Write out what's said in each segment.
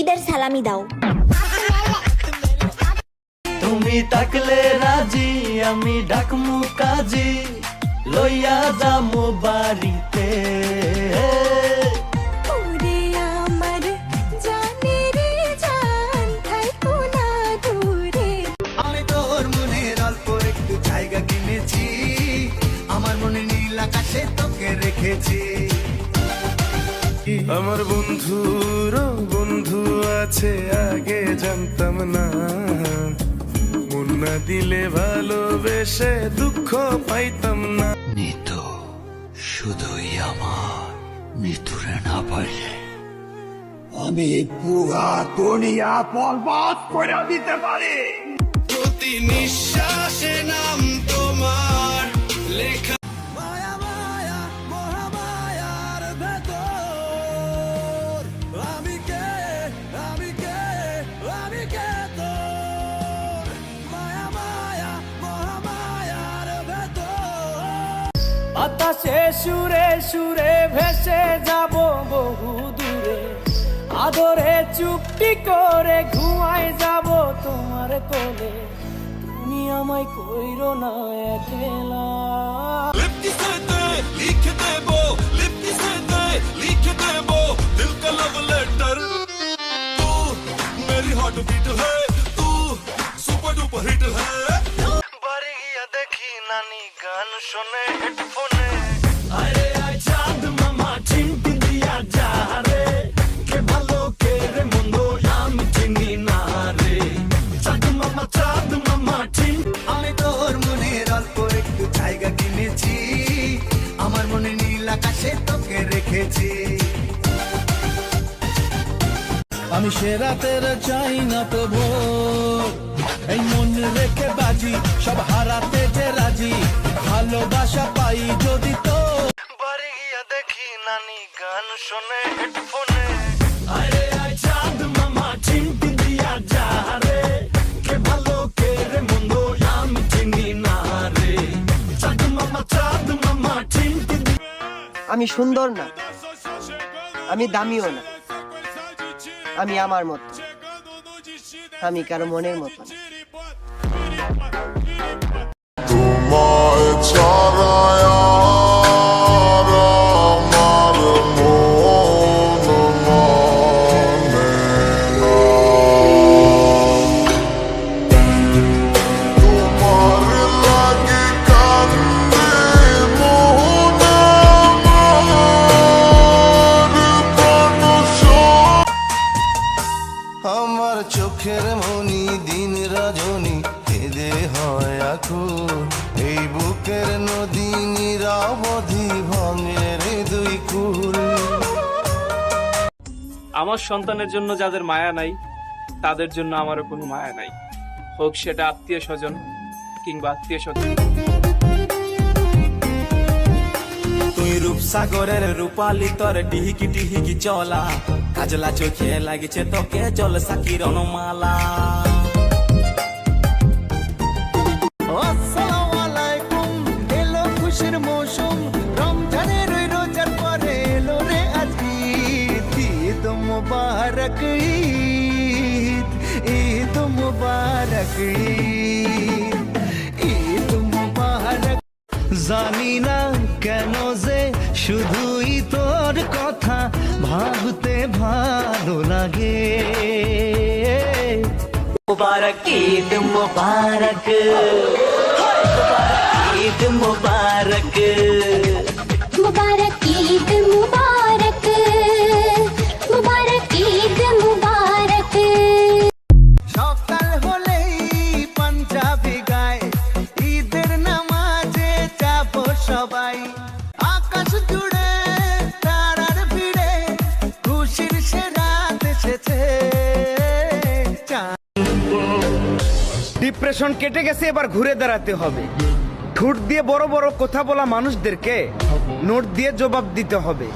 ঈদের সালামি দাও। তুমি তাকলে রাজি আমি ডাকমু কাজি লইয়া যামু বাড়িতে। ওরে আমার জানের জান থাইকো না দূরে। আমি তোর মনের অল্প একটু জায়গা কিনেছি আমার মনে নীল আকাশে তোকে রেখেছি। আমার বন্ধুর বন্ধু আছে আগে জানতাম না। মন না দিলে ভালোবেসে দুঃখ পাইতাম না। নিতু শুধুই আমার মৃত্যুরে না পাইলে। আমি পুরা দুনিয়া বরবাদ করে দিতে পারি। প্রতি নিঃশ্বাসে নাম বাতাসে সুরে সুরে ভেসে যাব বহু দূরে। আদরে চুপটি করে ঘুমাই যাব তোমার কোলে। তুমি আমায় কইরো না একলা। লিখে দেবো লিখে দেবো শোনে হেডফোনে আরে, আয় চাঁদ মামা দিয়া যা রে। কে ভালো, কে রে মন্দ, আমি চিনি না রে। চাঁদ মামা চাঁদ মামা আমি তোর মনের অল্প একটু জায়গা কিনেছি। আমার মনে নীল আকাশে তোকে রেখেছি। আমি সেরাতের চাই না তো ভোর এই মন রেখে বাজি সব হারাতে যে রাজি ভালোবাসা পাই যদি তো। বাড়ি গিয়া দেখি নানি গান শোনে হেডফোনে আরে আয় চাঁদ মামা চিমটি দিয়া যা রে। কে ভালো কে রে মন্দ আমি চিনি না রে। চাঁদ মামা চাঁদ মামা চিমটি আমি সুন্দর না আমি দামিও না আমি আমার মতো। আমি কারও মনের মতো না। 的桥。আমার সন্তানের জন্য যাদের মায়া নাই তাদের জন্য আমারও কোনো মায়া নাই। হোক সেটা আত্মীয় স্বজন কিংবা আত্মীয় স্বজন। তুই রূপসাগরের রূপালি তোর ডিহিকি ডিহিকি চলা। কাজলা চোখে লাগিছে তোকে জল সাকির অনুমালা জানি না কেন যে শুধুই তোর কথা ভাবতে ভালো লাগে। মুবারক ঈদ মুবারক। হ্যাঁ। ঈদ মুবারক। ডিপ্রেশন কেটে গেছে এবার ঘুরে দাঁড়াতে হবে ঠোঁট দিয়ে বড় বড় কথা বলা মানুষদেরকে নোট দিয়ে জবাব দিতে হবে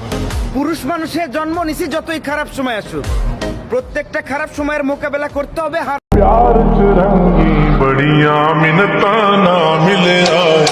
পুরুষ মানুষের জন্ম নিছি যতই খারাপ সময় আসুক প্রত্যেকটা খারাপ সময়ের মোকাবেলা করতে হবে হার प्यार च रंगी बड़िया मिन्नता ना मिले आए